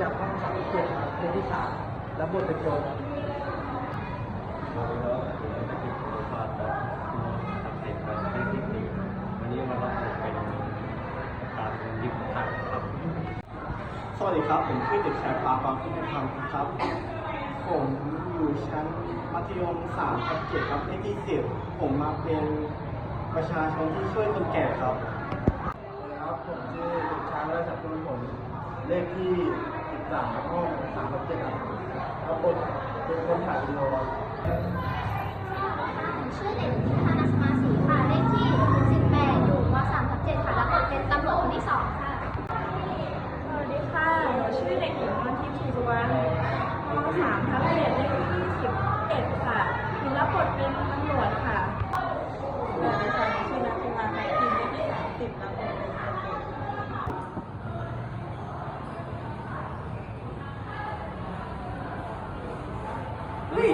จากห้องสามสิบเจ็ดเพลงที่สามรับบทเป็นโจรสวัสดีครับ ผมชื่อเด็กชายปาความคิดในทางครับ ผมอยู่ชั้นมัธยมสามครับเจ็ดครับเที่สิบผมมาเป็นประชาชนที่ช่วยคนแก่ครับ ครับ ผมชื่อเด็กชายรัชพลผมเลขที่ สามห้อง3ทับ7ครับรับบทเป็นคนถ่ายวีดีโอครับชื่อเด็กหญิธนสมาศรีค่ะ เลขที่ 18 อยู่ม3ทับ7ค่ะ รับบทเป็นตำรวจคนที่ 2 ค่ะ สวัสดีค่ะหนูชื่อเด็กหญิงมนทิพย์ศรีสุวรรณม3ทับ7เลขที่11ค่ะหนูรับบทเป็นตำรวจค่ะสวัสดีค่ะหนูชื่อนัทธิมาไทยทีมเลขที่30รับบทเป็นตำรวจ เ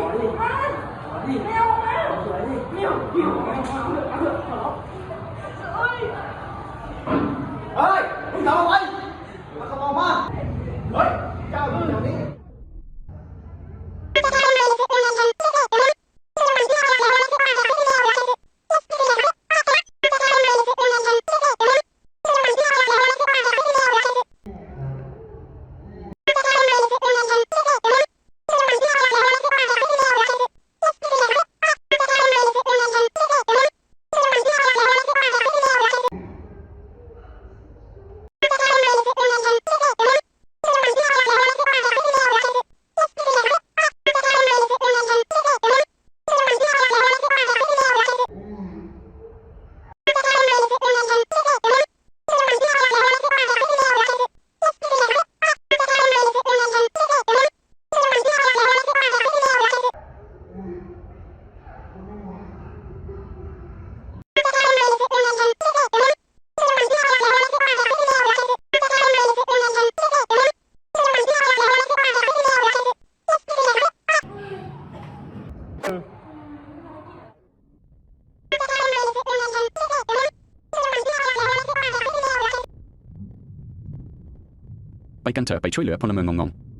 กันเถอะไปช่วยเหลือพลเมืองงงๆ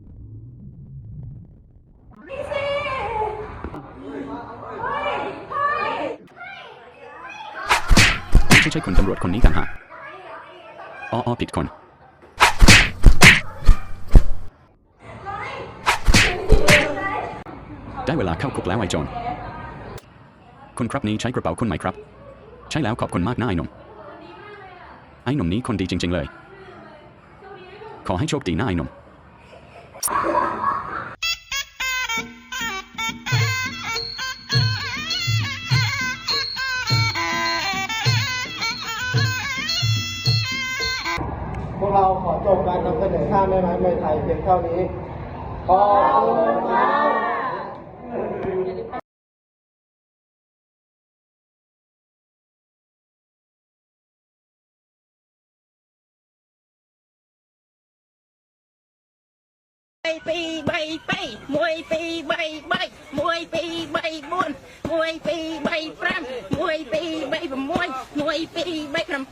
ไม่ใช่ใช่คุณตำรวจคนนี้ต่างหากอ๋ออผิดคนได้เวลาเข้าคุกแล้วไอ้โจรคุณครับนี้ใช้กระเป๋าคุณไหมครับ ใช่แล้วขอบคุณมากนะไอ้หนุ่มไอ้หนุ่มนี้คนดีจริง ๆ เลย ขอให้โชคดีนะไอ้หนุ่มพวกเราขอจบการนำเสนอท่าแม่ไม้มวยไทยเพียงเท่านี้ขอบคุณครับ 2 3 2 1 2 3 3 1 2 3 4 1 2 3 5 1 2 3 6 1 2 3 7